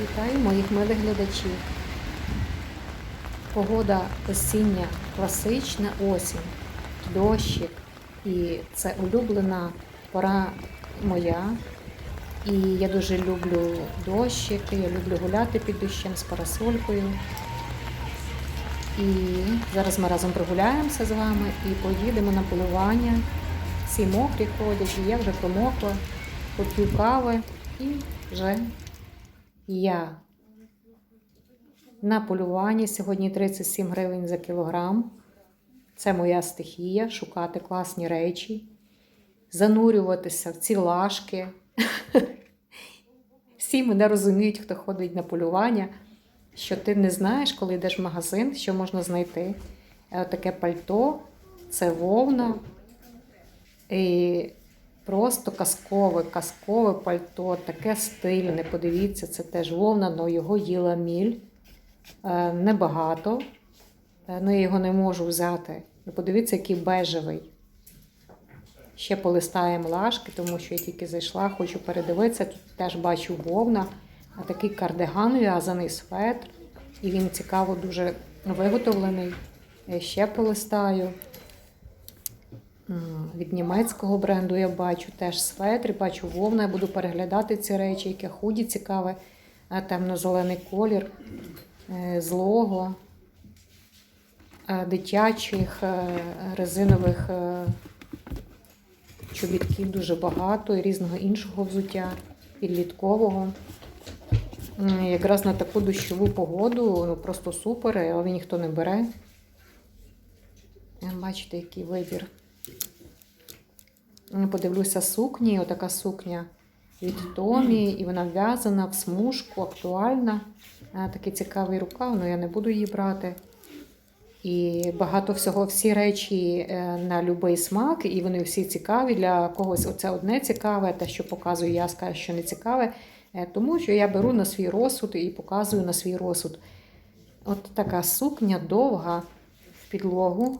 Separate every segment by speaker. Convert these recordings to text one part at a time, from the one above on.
Speaker 1: Вітаю моїх милих глядачів. Погода осіння, класична осінь, дощик. І це улюблена пора моя. І я дуже люблю дощик, я люблю гуляти під дощем з парасолькою. І зараз ми разом прогуляємося з вами і поїдемо на полювання. Всі мокрі ходять, і я вже промокла, поп'ю кави і вже я на полюванні сьогодні 37 гривень за кілограм. Це моя стихія шукати класні речі, занурюватися в ці лашки. Всі мене розуміють, хто ходить на полювання, що ти не знаєш, коли йдеш в магазин, що можна знайти. Е, Таке пальто, це вовна. І Просто казкове, казкове пальто, таке стильне. Подивіться, це теж вовна, але його їла міль. Е, Небагато. Е, Ну, я його не можу взяти. Ну, Подивіться, який бежевий. Ще полистаємо лашки, тому що я тільки зайшла, хочу передивитися. Тут теж бачу вовна, а такий кардиган в'язаний светр. І він цікаво дуже виготовлений. Я ще полистаю. Від німецького бренду я бачу теж светри, бачу вовна. Я буду переглядати ці речі, яке худі цікаве, темно-зелений колір е, злого, е, дитячих е, резинових е, чобітків дуже багато і різного іншого взуття, підліткового. Якраз на таку дощову погоду ну, просто супер, але ніхто не бере. Е, Бачите, який вибір. Ну, Подивлюся сукні, отака сукня від Томі, і вона в'язана в смужку, актуальна. Такий цікавий рукав, але я не буду її брати. І багато всього, всі речі е, на будь-який смак, і вони всі цікаві. Для когось оце одне цікаве, те, що показую, я скажу, що не цікаве. Е, Тому що я беру на свій розсуд і показую на свій розсуд. От така сукня довга в підлогу.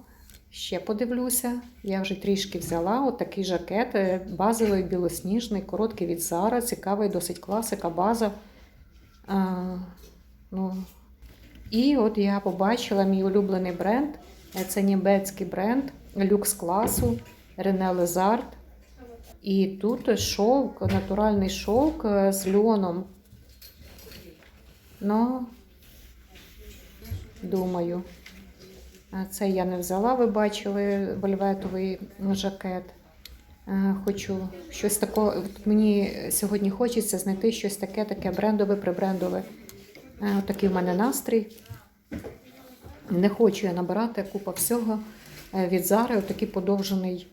Speaker 1: Ще подивлюся. Я вже трішки взяла от такий жакет, е, базовий білосніжний, короткий від Зара, цікавий, досить класика, база. А, ну. І от я побачила мій улюблений бренд. Е, Це німецький бренд люкс класу Рене Лезард. І тут шовк, натуральний шовк е, з льоном. Ну, думаю. Це я не взяла, ви бачили вельветовий жакет. Е, Хочу щось такого. Мені сьогодні хочеться знайти щось таке, таке брендове, прибрендове. Е, Такий в мене настрій. Не хочу я набирати купа всього Е, від Зари. Отакий подовжений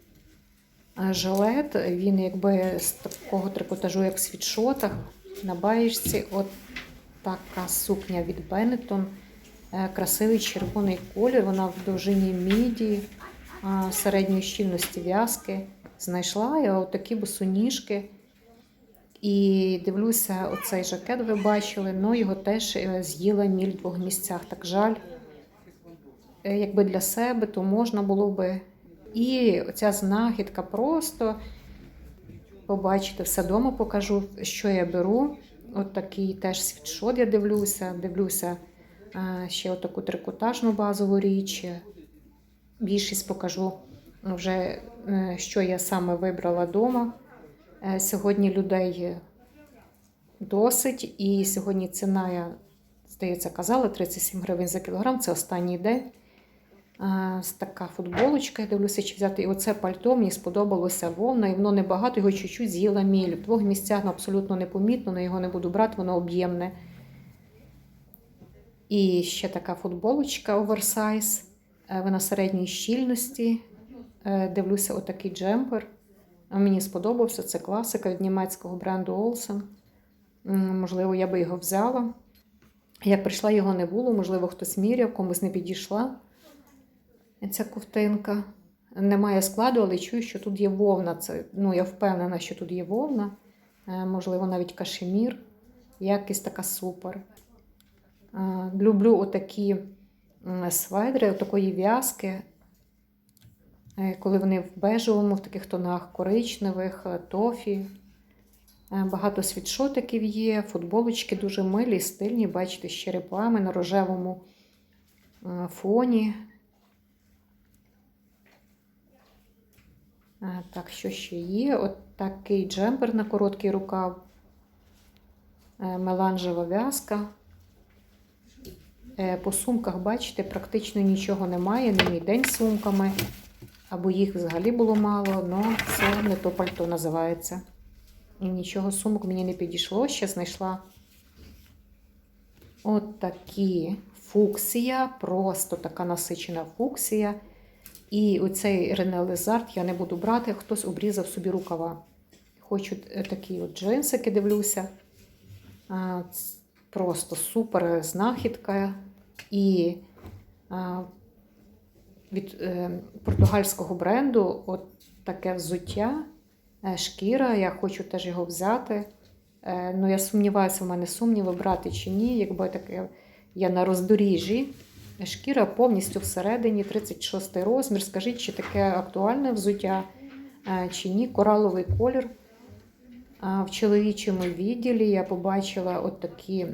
Speaker 1: жилет. Він якби з такого трикотажу, як в світшотах. На баєчці. От така сукня від Benetton. Е, Красивий червоний колір. Вона в довжині міді, середньої щільності в'язки. Знайшла я отакі босоніжки. І дивлюся, оцей жакет ви бачили, ну його теж е, з'їла міль в двох місцях. Так жаль. Е, Якби для себе, то можна було би. І оця знахідка просто побачите, все вдома покажу, що я беру. От такий теж світшот я дивлюся. Дивлюся ще отаку трикотажну базову річ. Більшість покажу вже, е, що я саме вибрала вдома. Е, Сьогодні людей досить, і сьогодні ціна, я, здається, казала 37 гривень за кілограм. Це останній день. Е, Така футболочка, я дивлюся, чи взяти. І оце пальто мені сподобалося вовна, і воно небагато, його чуть-чуть з'їла міль. В двох місцях ну, абсолютно непомітно, але його не буду брати, воно об'ємне. І ще така футболочка оверсайз. Е, Вона середньої щільності. Е, Дивлюся, отакий джемпер. Мені сподобався, це класика від німецького бренду Olsen. Можливо, я би його взяла. Як прийшла, його не було, можливо, хтось міряв, комусь не підійшла ця ковтинка. Немає складу, але чую, що тут є вовна. Це, ну, я впевнена, що тут є вовна. Е, Можливо, навіть кашемір. Якість така супер. Люблю отакі сведри, отакої в'язки. Е, Коли вони в бежевому, в таких тонах коричневих, е, тофі. Е, Багато світшотиків є, футболочки дуже милі, стильні, бачите, з черепами на рожевому фоні. Так, що ще є? От такий джемпер на короткий рукав, меланжева в'язка. Е, По сумках, бачите, практично нічого немає, не мій день з сумками, або їх взагалі було мало, але це не то пальто називається. І нічого сумок мені не підійшло. Ще знайшла от такі фуксія, просто така насичена фуксія. І оцей Рене Лезард я не буду брати, хтось обрізав собі рукава. Хочу е, такі от джинсики, дивлюся. Просто супер знахідка. І від е, португальського бренду от таке взуття, е, шкіра. Я хочу теж його взяти. Е, ну, я сумніваюся, в мене сумніви брати чи ні. Якби таке я на роздоріжжі. Шкіра повністю всередині, 36 розмір. Скажіть, чи таке актуальне взуття, чи ні, кораловий колір. В чоловічому відділі я побачила от такі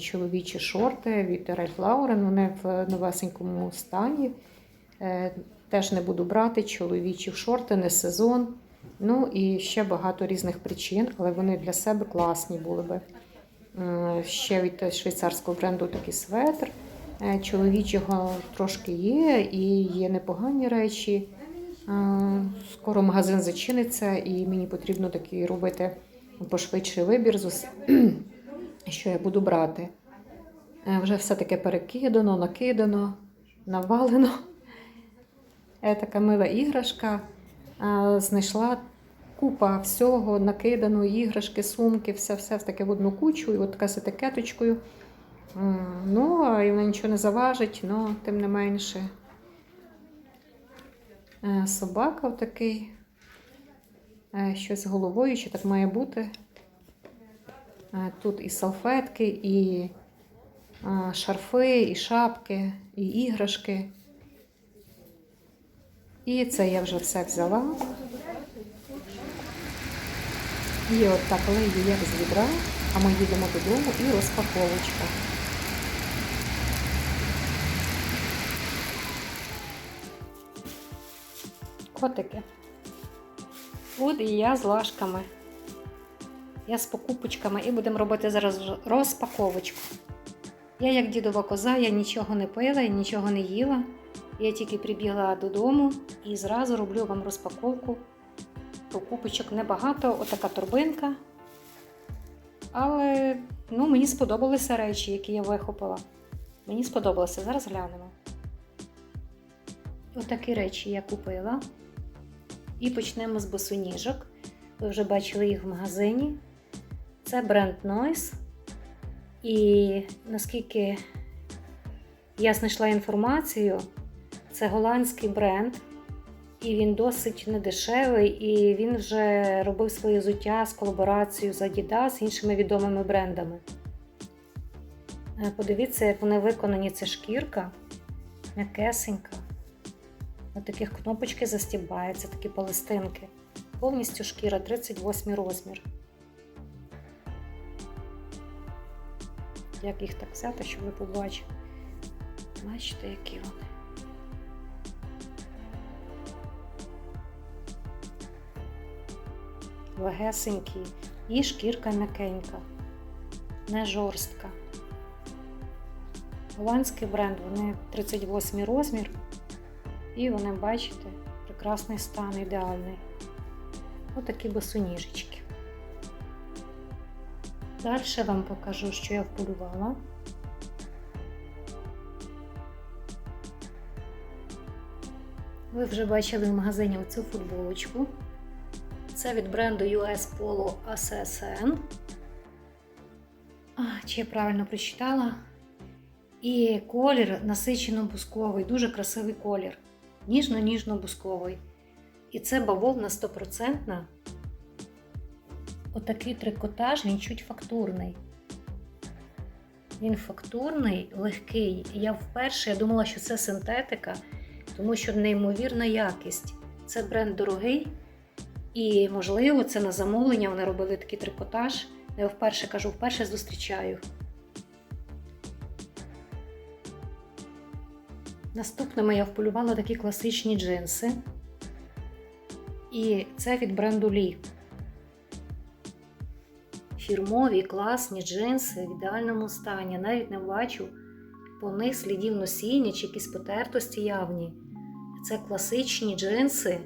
Speaker 1: чоловічі шорти від Ralph Lauren. Вони в новесенькому стані. Е, Теж не буду брати чоловічі шорти, не сезон. Ну і ще багато різних причин, але вони для себе класні були би. Ще від швейцарського бренду такий светр. Е, Чоловічого трошки є, і є непогані речі. Скоро магазин зачиниться, і мені потрібно такий робити пошвидший вибір, що я буду брати. Е, Вже все таке перекидано, накидано, навалено. Така мила іграшка. Знайшла купа всього, накидано, іграшки, сумки, все-все таке в одну кучу, і от така з етикеточкою. Ну, і вона нічого не заважить, але тим не менше. Е, Собака такий. Щось з головою, що так має бути. Е, Тут і салфетки, і е, шарфи, і шапки, і іграшки. І це я вже все взяла. І от так лию як з відра, а ми їдемо додому і розпаковочка. Котики. От і я з лашками. Я з покупочками і будемо робити зараз розпаковочку. Я, як дідова коза, я нічого не пила і нічого не їла. Я тільки прибігла додому і зразу роблю вам розпаковку. Покупочок небагато, отака торбинка. Але ну, мені сподобалися речі, які я вихопила. Мені сподобалося, зараз глянемо. Отакі речі я купила. І почнемо з босоніжок. Ви вже бачили їх в магазині. Це бренд Noise. І наскільки я знайшла інформацію, це голландський бренд, і він досить недешевий, і він вже робив своє взуття з колаборацією з Adidas з іншими відомими брендами. Е, Подивіться, як вони виконані, це шкірка, м'якесенька. Ось таких кнопочки застібаються, такі палестинки. Повністю шкіра 38 розмір. Як їх так взяти, щоб ви побачили? Бачите, які вони. Легесенькі і шкірка м'якенька, не жорстка. Голландський бренд, вони 38 розмір. І вони, бачите, прекрасний стан, ідеальний. Отакі босоніжечки. Далі вам покажу, що я вполювала. Ви вже бачили в магазині оцю футболочку. Це від бренду US Polo ASSN. Чи я правильно прочитала? І колір насичено-бусковий, дуже красивий колір. Ніжно-ніжно-бусковий. І це бавовна 100%. Отакий трикотаж, він чуть фактурний. Він фактурний, легкий. Я вперше я думала, що це синтетика, тому що неймовірна якість. Це бренд дорогий, І, можливо, це на замовлення вони робили такий трикотаж. Я вперше кажу, вперше зустрічаю. Наступними я вполювала такі класичні джинси. І це від бренду Лі. Фірмові класні джинси в ідеальному стані. Навіть не бачу по них слідів носіння чи якісь потертості явні. Це класичні джинси.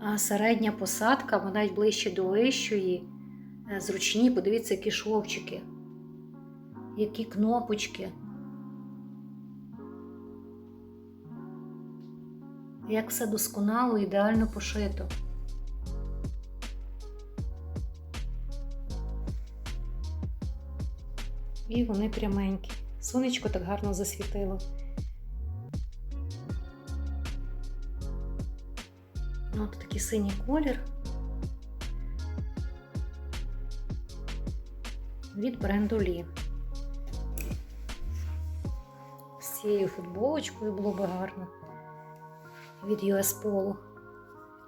Speaker 1: А середня посадка, вона навіть ближче до вищої. Е, Зручні, подивіться, які шовчики, які кнопочки. Як все досконало, ідеально пошито. І вони пряменькі. Сонечко так гарно засвітило. От такий синій колір. Від бренду Лі. З цією футболочкою було би гарно. Від US Polo.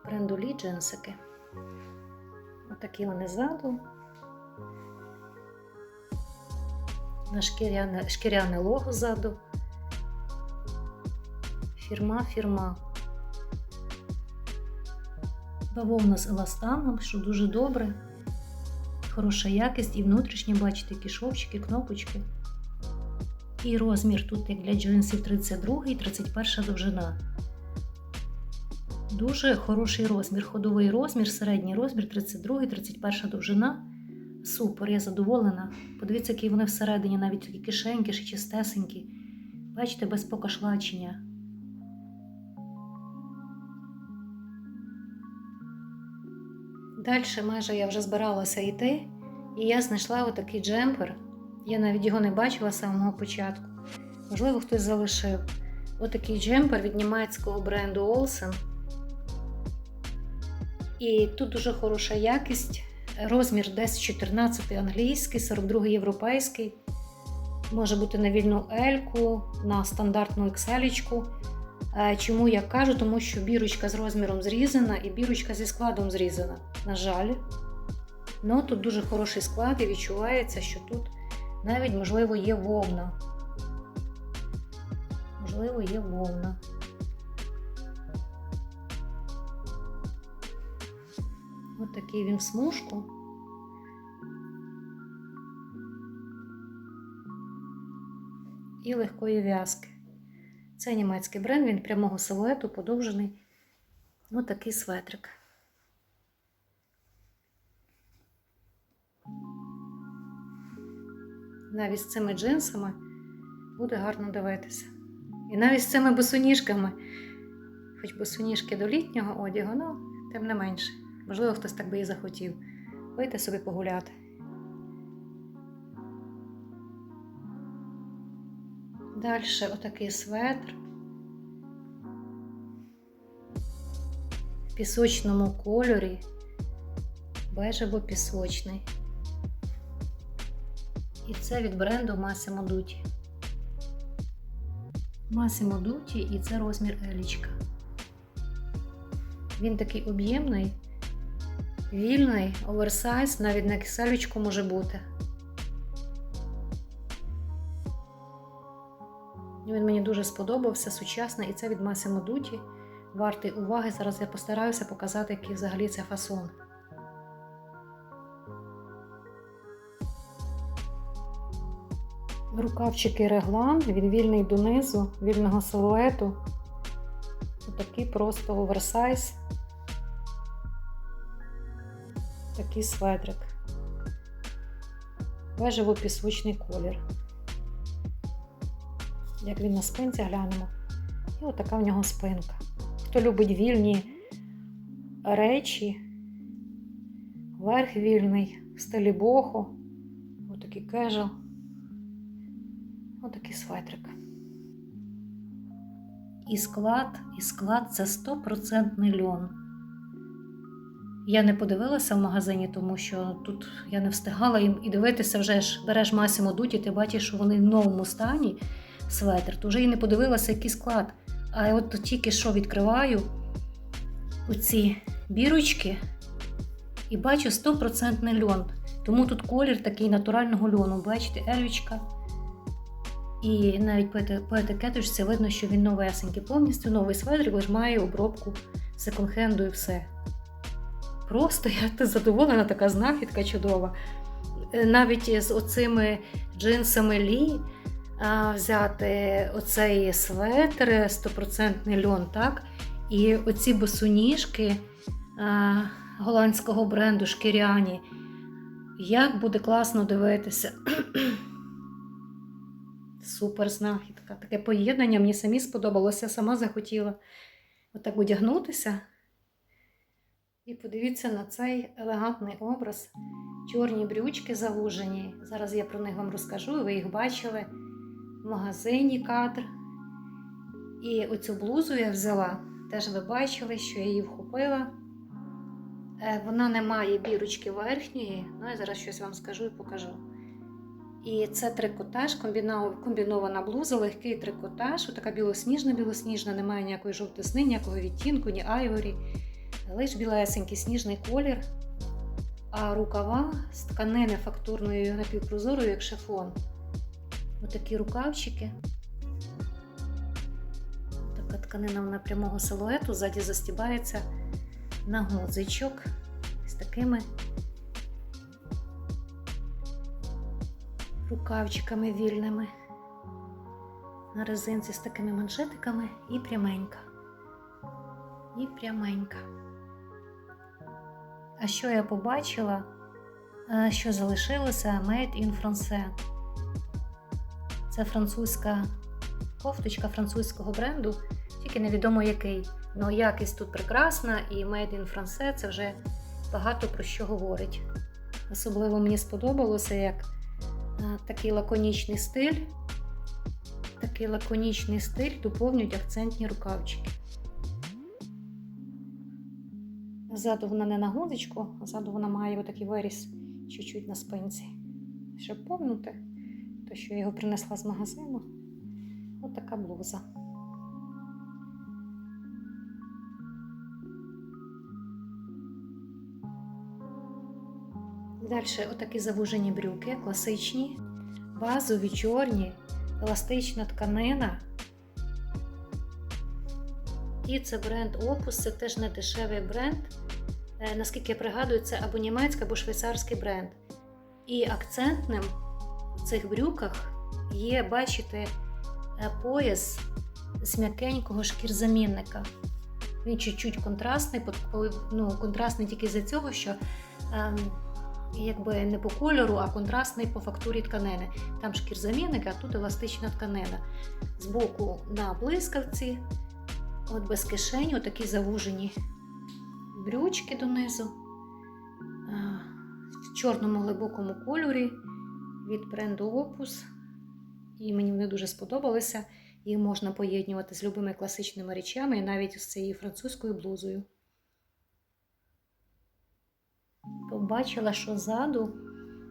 Speaker 1: Бренду джинсики. Отакі вони ззаду. На шкіряне, шкіряне лого ззаду. Фірма, фірма. Бавовна з еластаном, що дуже добре. Хороша якість і внутрішні, бачите, які шовчики, кнопочки. І розмір тут, як для джинсів, 32 і 31 довжина. Дуже хороший розмір. Ходовий розмір, середній розмір, 32 31 довжина. Супер, я задоволена. Подивіться, які вони всередині, навіть такі кишеньки, ще чистесенькі. Бачите, без покашлачення. Далі майже я вже збиралася йти, і я знайшла отакий джемпер. Я навіть його не бачила з самого початку. Можливо, хтось залишив. Отакий джемпер від німецького бренду Olsen. І тут дуже хороша якість. Розмір десь 14 англійський, 42 європейський. Може бути на вільну ельку, на стандартну екселічку. Е, Чому я кажу? Тому що бірочка з розміром зрізана і бірочка зі складом зрізана. На жаль. Ну, тут дуже хороший склад і відчувається, що тут навіть, можливо, є вовна. Можливо, є вовна. Ось такий він в смужку. І легкої в'язки. Це німецький бренд, він прямого силуету, подовжений. Ось такий светрик. Навіть з цими джинсами буде гарно дивитися. І навіть з цими босоніжками, хоч босоніжки до літнього одягу, ну, тим не менше. Можливо, хтось так би і захотів вийти собі погуляти. Далі отакий светр. В пісочному кольорі, бежево-пісочний. І це від бренду Massimo Dutti. Massimo Dutti і це розмір Елічка. Він такий об'ємний, вільний, оверсайз, навіть на киселючку може бути. Він мені дуже сподобався, сучасний, і це від Massimo Dutti. Вартий уваги. Зараз я постараюся показати, який взагалі це фасон. Рукавчики реглан, він вільний донизу, вільного силуету. Такий просто оверсайз. Такий светрик. Бежево пісочний колір. Як він на спинці глянемо. І отака в нього спинка. Хто любить вільні речі, верх вільний, в стилі бохо, отакий кежел. Отакий светрик. І склад, і склад це 100% льон. Я не подивилася в магазині, тому що тут я не встигала їм і дивитися вже ж береш Масимо Дуті, ти бачиш, що вони в новому стані светр, то вже і не подивилася, який склад. А от тільки що відкриваю оці
Speaker 2: бірочки і бачу 100% льон. Тому тут колір такий натурального льону. Бачите, ервічка. І навіть по, етикеточці видно, що він новесенький. Повністю новий светрик, лише має обробку секонд-хенду і все. Просто я задоволена, така знахідка чудова. Е, Навіть з оцими джинсами Лі взяти оцей светр, 100% льон, так? І оці босоніжки голландського бренду шкіряні. Як буде класно дивитися. Супер знахідка. Таке поєднання мені самі сподобалося, сама захотіла отак одягнутися. І подивіться на цей елегантний образ. Чорні брючки завужені. Зараз я про них вам розкажу, ви їх бачили в магазині кадр. І оцю блузу я взяла. Теж ви бачили, що я її вхопила. Е, Вона не має бірочки верхньої, ну я зараз щось вам скажу і покажу. І це трикотаж, комбінована блуза, легкий трикотаж, така білосніжна, білосніжна, немає ніякої жовтисни, ніякого відтінку, ні айворі. Лиш білесенький сніжний колір, а рукава з тканини фактурної напівпрозорою, як шифон. Отакі рукавчики. Така тканина вона прямого силуету, ззаді застібається на гудзичок з такими рукавчиками вільними. На резинці з такими манжетиками і пряменька. І пряменька. А що я побачила? Е, Що залишилося Made in France. Це французька кофточка французького бренду, тільки невідомо який. Ну, якість тут прекрасна, і Made in France це вже багато про що говорить. Особливо мені сподобалося, як е, такий лаконічний стиль. Такий лаконічний стиль доповнюють акцентні рукавчики. Ззаду вона не на гудзичку, а ззаду вона має отакий виріс чуть-чуть на спинці. Щоб повнути, то що я його принесла з магазину. Ось така блуза. Далі отакі завужені брюки, класичні, базові, чорні, еластична тканина. І це бренд Opus, це теж не дешевий бренд. Е, Наскільки я пригадую, це або німецький, або швейцарський бренд. І акцентним в цих брюках є, бачите, е, пояс з м'якенького шкірзамінника. Він чуть-чуть контрастний, ну, контрастний тільки з-за цього, що ем, якби не по кольору, а контрастний по фактурі тканини. Там шкірзамінник, а тут еластична тканина. Збоку на блискавці, от без кишені, отакі завужені брючки донизу. В чорному глибокому кольорі від бренду Opus. І мені вони дуже сподобалися. Їх можна поєднувати з любими класичними речами і навіть з цією французькою блузою. Побачила, що ззаду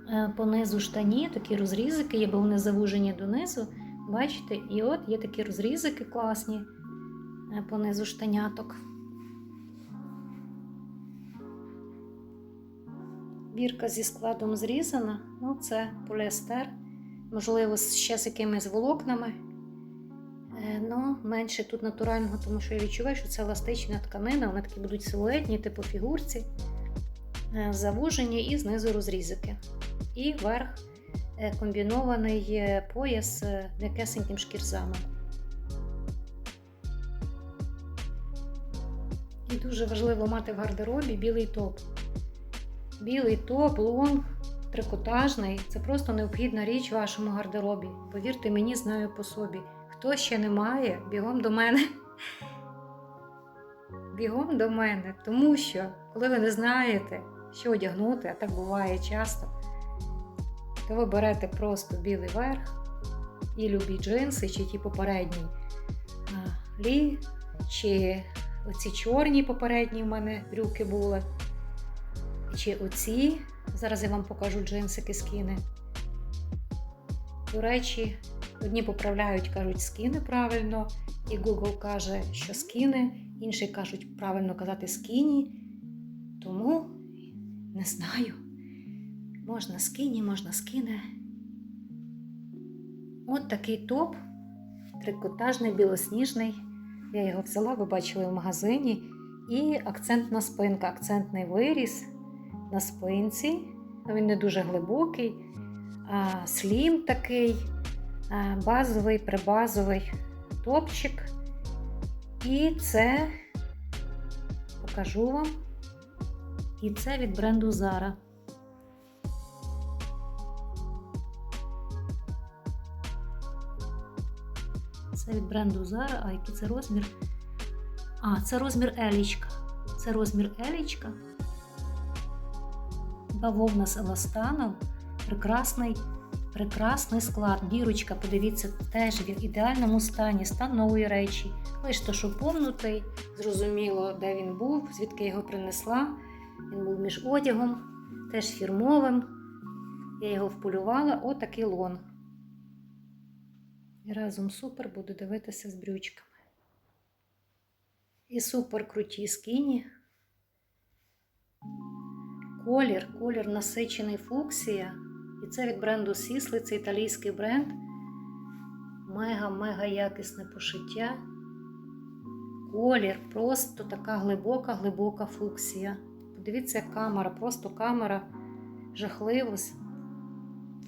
Speaker 2: е, понизу штані такі розрізики, є, бо вони завужені донизу. Бачите, і от є такі розрізики класні е, понизу штаняток. Бірка зі складом зрізана, ну це поліестер, можливо, ще з якимись волокнами. Е, Ну, менше тут натурального, тому що я відчуваю, що це еластична тканина, вони такі будуть силуетні, типу фігурці, е, завужені і знизу розрізики. І верх е, комбінований пояс м'якесеньким шкірзамом. І дуже важливо мати в гардеробі білий топ. Білий топ, лонг, трикотажний це просто необхідна річ в вашому гардеробі. Повірте мені, знаю по собі. Хто ще не має, бігом до мене. Бігом до мене. Тому що, коли ви не знаєте, що одягнути, а так буває часто, то ви берете просто білий верх і любі джинси, чи ті попередні лі, чи оці чорні попередні в мене брюки були. Чи оці. Зараз я вам покажу джинсики скіни. До речі, одні поправляють, кажуть скіни правильно, і Google каже, що скіни, інші кажуть правильно казати скіні. Тому не знаю. Можна скині, можна скине. От такий топ, трикотажний, білосніжний. Я його взяла, ви бачили в магазині. І акцентна спинка, акцентний виріс на спинці. Він не дуже глибокий, слім такий, базовий, прибазовий топчик. І це покажу вам. І це від бренду Zara. Це від бренду Zara, а який це розмір? А, це розмір елічка. Це розмір елічка. Бавовна з еластаном. Прекрасний, прекрасний склад. Бірочка, подивіться, теж в ідеальному стані, стан нової речі. Лише то, що повнутий, зрозуміло, де він був, звідки його принесла. Він був між одягом, теж фірмовим. Я його вполювала, отакий лон. І разом супер буду дивитися з брючками. І супер круті скіні. Колір, колір насичений фуксія. І це від бренду Сісли, це італійський бренд. Мега-мега якісне пошиття. Колір, просто така глибока, глибока фуксія. Подивіться, як камера, просто камера жахливо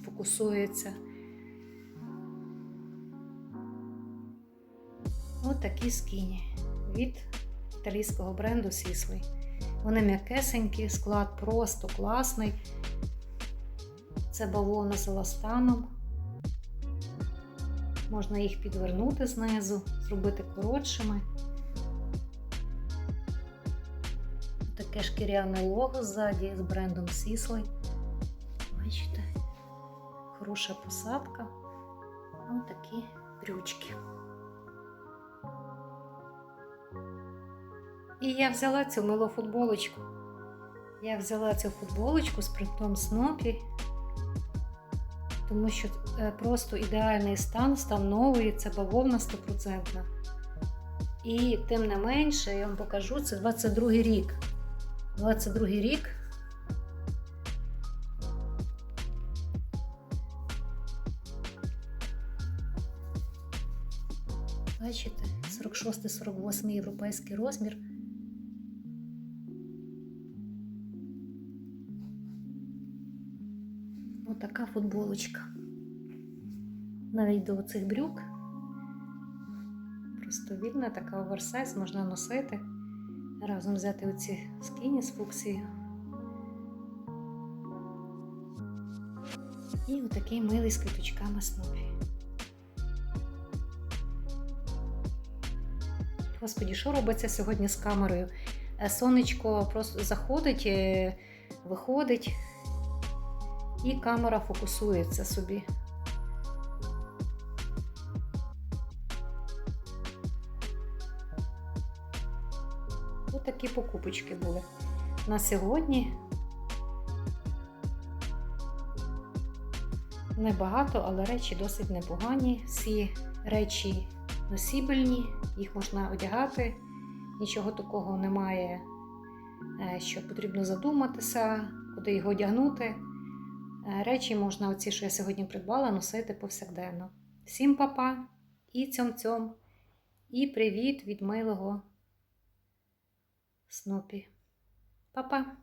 Speaker 2: фокусується. Ось такі скіні від італійського бренду Сісли. Вони м'якесенькі, склад просто класний. Це бавовна з еластаном. Можна їх підвернути знизу, зробити коротшими. Таке шкіряне лого ззаді з брендом Сісли. Бачите, хороша посадка. Ось такі брючки. І я взяла цю милу футболочку. Я взяла цю футболочку з принтом Снопі, тому що е, просто ідеальний стан, стан новий, це бавовна 100%. І тим не менше, я вам покажу, це 22 рік. 22 рік. Бачите, 46-48 європейський розмір. Футболочка. Навіть до цих брюк. Просто вільна, така оверсайз, можна носити. Разом взяти оці скіні з фуксією. І отакий милий з квіточками снопі. Господі, що робиться сьогодні з камерою? Сонечко просто заходить, е, виходить, і камера фокусується собі. Ось такі покупочки були на сьогодні. Небагато, але речі досить непогані. Всі речі носібельні, їх можна одягати. Нічого такого немає, е, що потрібно задуматися, куди його одягнути. Е, Речі можна, оці, що я сьогодні придбала, носити повсякденно. Всім папа і цьом-цьом, і привіт від милого Снопі. Па-па!